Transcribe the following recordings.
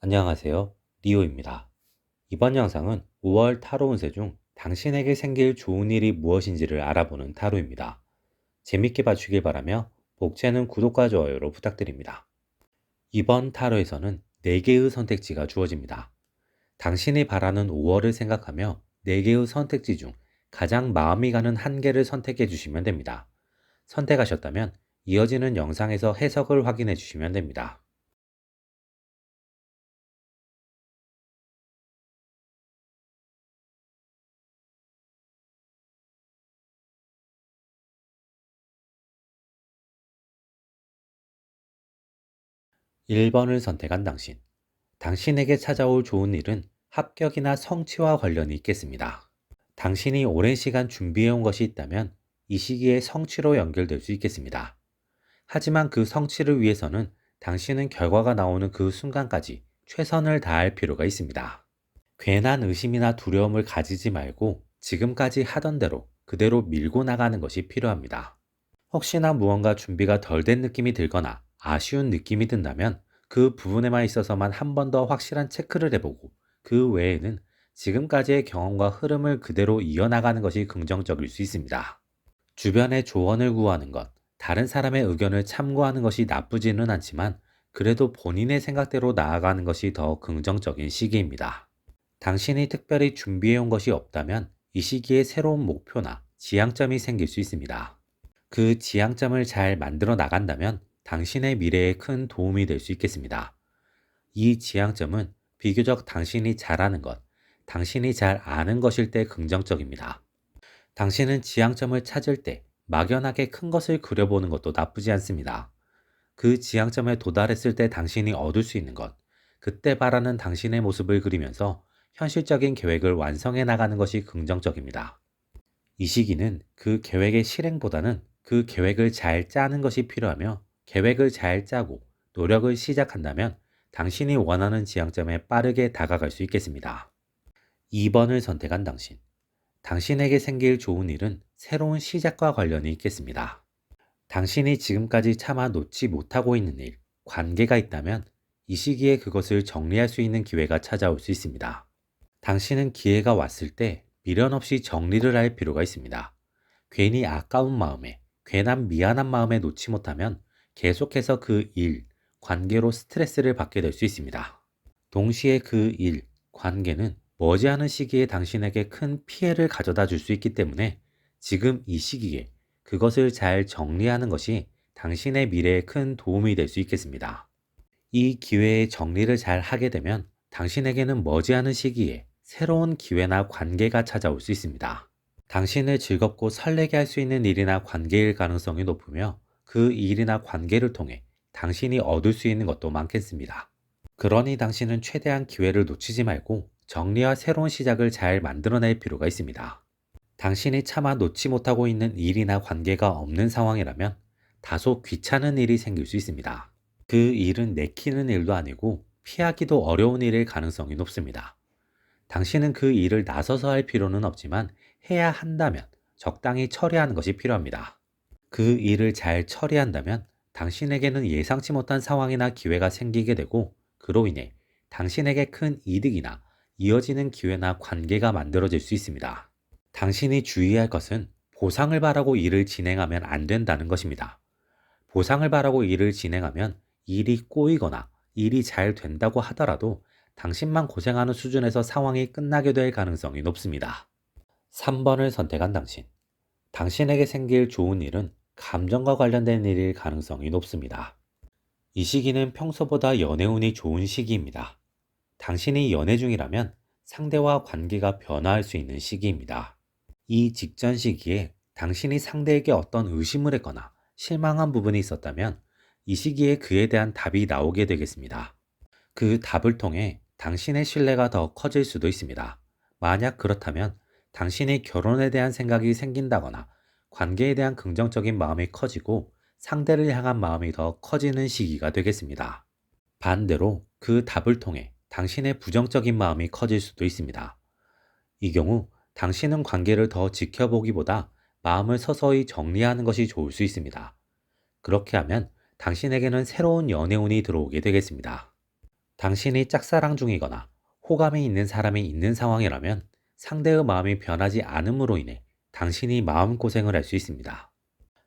안녕하세요. 리오입니다. 이번 영상은 5월 타로 운세 중 당신에게 생길 좋은 일이 무엇인지를 알아보는 타로입니다. 재밌게 봐주길 바라며 복채는 구독과 좋아요로 부탁드립니다. 이번 타로에서는 4개의 선택지가 주어집니다. 당신이 바라는 5월을 생각하며 4개의 선택지 중 가장 마음이 가는 한 개를 선택해 주시면 됩니다. 선택하셨다면 이어지는 영상에서 해석을 확인해 주시면 됩니다. 1번을 선택한 당신. 당신에게 찾아올 좋은 일은 합격이나 성취와 관련이 있겠습니다. 당신이 오랜 시간 준비해온 것이 있다면 이 시기에 성취로 연결될 수 있겠습니다. 하지만 그 성취를 위해서는 당신은 결과가 나오는 그 순간까지 최선을 다할 필요가 있습니다. 괜한 의심이나 두려움을 가지지 말고 지금까지 하던 대로 그대로 밀고 나가는 것이 필요합니다. 혹시나 무언가 준비가 덜 된 느낌이 들거나 아쉬운 느낌이 든다면 그 부분에만 있어서만 한 번 더 확실한 체크를 해보고 그 외에는 지금까지의 경험과 흐름을 그대로 이어나가는 것이 긍정적일 수 있습니다. 주변의 조언을 구하는 것, 다른 사람의 의견을 참고하는 것이 나쁘지는 않지만 그래도 본인의 생각대로 나아가는 것이 더 긍정적인 시기입니다. 당신이 특별히 준비해온 것이 없다면 이 시기에 새로운 목표나 지향점이 생길 수 있습니다. 그 지향점을 잘 만들어 나간다면 당신의 미래에 큰 도움이 될 수 있겠습니다. 이 지향점은 비교적 당신이 잘하는 것, 당신이 잘 아는 것일 때 긍정적입니다. 당신은 지향점을 찾을 때 막연하게 큰 것을 그려보는 것도 나쁘지 않습니다. 그 지향점에 도달했을 때 당신이 얻을 수 있는 것, 그때 바라는 당신의 모습을 그리면서 현실적인 계획을 완성해 나가는 것이 긍정적입니다. 이 시기는 그 계획의 실행보다는 그 계획을 잘 짜는 것이 필요하며 계획을 잘 짜고 노력을 시작한다면 당신이 원하는 지향점에 빠르게 다가갈 수 있겠습니다. 2번을 선택한 당신. 당신에게 생길 좋은 일은 새로운 시작과 관련이 있겠습니다. 당신이 지금까지 차마 놓지 못하고 있는 일, 관계가 있다면 이 시기에 그것을 정리할 수 있는 기회가 찾아올 수 있습니다. 당신은 기회가 왔을 때 미련 없이 정리를 할 필요가 있습니다. 괜히 아까운 마음에, 괜한 미안한 마음에 놓지 못하면 계속해서 그 일, 관계로 스트레스를 받게 될 수 있습니다. 동시에 그 일, 관계는 머지않은 시기에 당신에게 큰 피해를 가져다 줄 수 있기 때문에 지금 이 시기에 그것을 잘 정리하는 것이 당신의 미래에 큰 도움이 될 수 있겠습니다. 이 기회의 정리를 잘 하게 되면 당신에게는 머지않은 시기에 새로운 기회나 관계가 찾아올 수 있습니다. 당신을 즐겁고 설레게 할 수 있는 일이나 관계일 가능성이 높으며 그 일이나 관계를 통해 당신이 얻을 수 있는 것도 많겠습니다. 그러니 당신은 최대한 기회를 놓치지 말고 정리와 새로운 시작을 잘 만들어낼 필요가 있습니다. 당신이 차마 놓지 못하고 있는 일이나 관계가 없는 상황이라면 다소 귀찮은 일이 생길 수 있습니다. 그 일은 내키는 일도 아니고 피하기도 어려운 일일 가능성이 높습니다. 당신은 그 일을 나서서 할 필요는 없지만 해야 한다면 적당히 처리하는 것이 필요합니다. 그 일을 잘 처리한다면 당신에게는 예상치 못한 상황이나 기회가 생기게 되고 그로 인해 당신에게 큰 이득이나 이어지는 기회나 관계가 만들어질 수 있습니다. 당신이 주의할 것은 보상을 바라고 일을 진행하면 안 된다는 것입니다. 보상을 바라고 일을 진행하면 일이 꼬이거나 일이 잘 된다고 하더라도 당신만 고생하는 수준에서 상황이 끝나게 될 가능성이 높습니다. 3번을 선택한 당신. 당신에게 생길 좋은 일은 감정과 관련된 일일 가능성이 높습니다. 이 시기는 평소보다 연애운이 좋은 시기입니다. 당신이 연애 중이라면 상대와 관계가 변화할 수 있는 시기입니다. 이 직전 시기에 당신이 상대에게 어떤 의심을 했거나 실망한 부분이 있었다면 이 시기에 그에 대한 답이 나오게 되겠습니다. 그 답을 통해 당신의 신뢰가 더 커질 수도 있습니다. 만약 그렇다면 당신이 결혼에 대한 생각이 생긴다거나 관계에 대한 긍정적인 마음이 커지고 상대를 향한 마음이 더 커지는 시기가 되겠습니다. 반대로 그 답을 통해 당신의 부정적인 마음이 커질 수도 있습니다. 이 경우 당신은 관계를 더 지켜보기보다 마음을 서서히 정리하는 것이 좋을 수 있습니다. 그렇게 하면 당신에게는 새로운 연애운이 들어오게 되겠습니다. 당신이 짝사랑 중이거나 호감이 있는 사람이 있는 상황이라면 상대의 마음이 변하지 않음으로 인해 당신이 마음고생을 할 수 있습니다.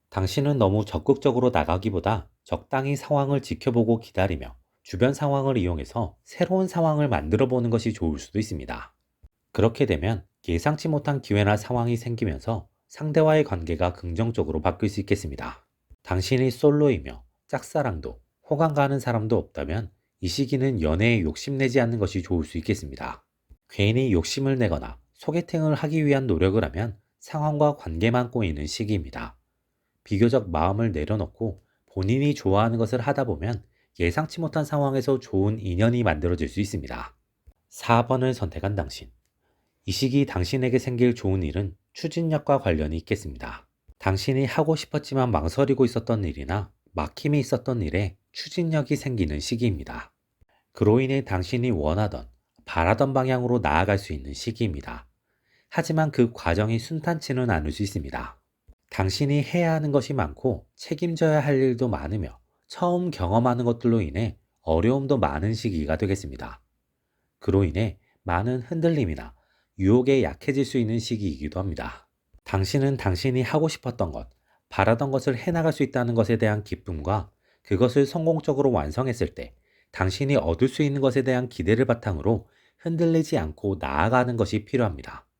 당신은 너무 적극적으로 나가기보다 적당히 상황을 지켜보고 기다리며 주변 상황을 이용해서 새로운 상황을 만들어 보는 것이 좋을 수도 있습니다. 그렇게 되면 예상치 못한 기회나 상황이 생기면서 상대와의 관계가 긍정적으로 바뀔 수 있겠습니다. 당신이 솔로이며 짝사랑도 호감 가는 사람도 없다면 이 시기는 연애에 욕심내지 않는 것이 좋을 수 있겠습니다. 괜히 욕심을 내거나 소개팅을 하기 위한 노력을 하면 상황과 관계만 꼬이는 시기입니다. 비교적 마음을 내려놓고 본인이 좋아하는 것을 하다 보면 예상치 못한 상황에서 좋은 인연이 만들어질 수 있습니다. 4번을 선택한 당신. 이 시기 당신에게 생길 좋은 일은 추진력과 관련이 있겠습니다. 당신이 하고 싶었지만 망설이고 있었던 일이나 막힘이 있었던 일에 추진력이 생기는 시기입니다. 그로 인해 당신이 원하던, 바라던 방향으로 나아갈 수 있는 시기입니다. 하지만 그 과정이 순탄치는 않을 수 있습니다. 당신이 해야 하는 것이 많고 책임져야 할 일도 많으며 처음 경험하는 것들로 인해 어려움도 많은 시기가 되겠습니다. 그로 인해 많은 흔들림이나 유혹에 약해질 수 있는 시기이기도 합니다. 당신은 당신이 하고 싶었던 것, 바라던 것을 해나갈 수 있다는 것에 대한 기쁨과 그것을 성공적으로 완성했을 때 당신이 얻을 수 있는 것에 대한 기대를 바탕으로 흔들리지 않고 나아가는 것이 필요합니다.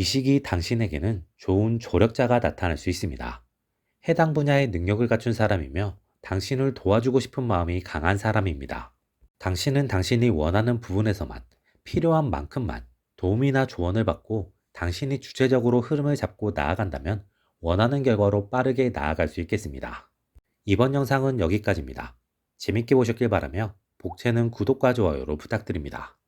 이 시기 당신에게는 좋은 조력자가 나타날 수 있습니다. 해당 분야의 능력을 갖춘 사람이며 당신을 도와주고 싶은 마음이 강한 사람입니다. 당신은 당신이 원하는 부분에서만 필요한 만큼만 도움이나 조언을 받고 당신이 주체적으로 흐름을 잡고 나아간다면 원하는 결과로 빠르게 나아갈 수 있겠습니다. 이번 영상은 여기까지입니다. 재밌게 보셨길 바라며 복채는 구독과 좋아요로 부탁드립니다.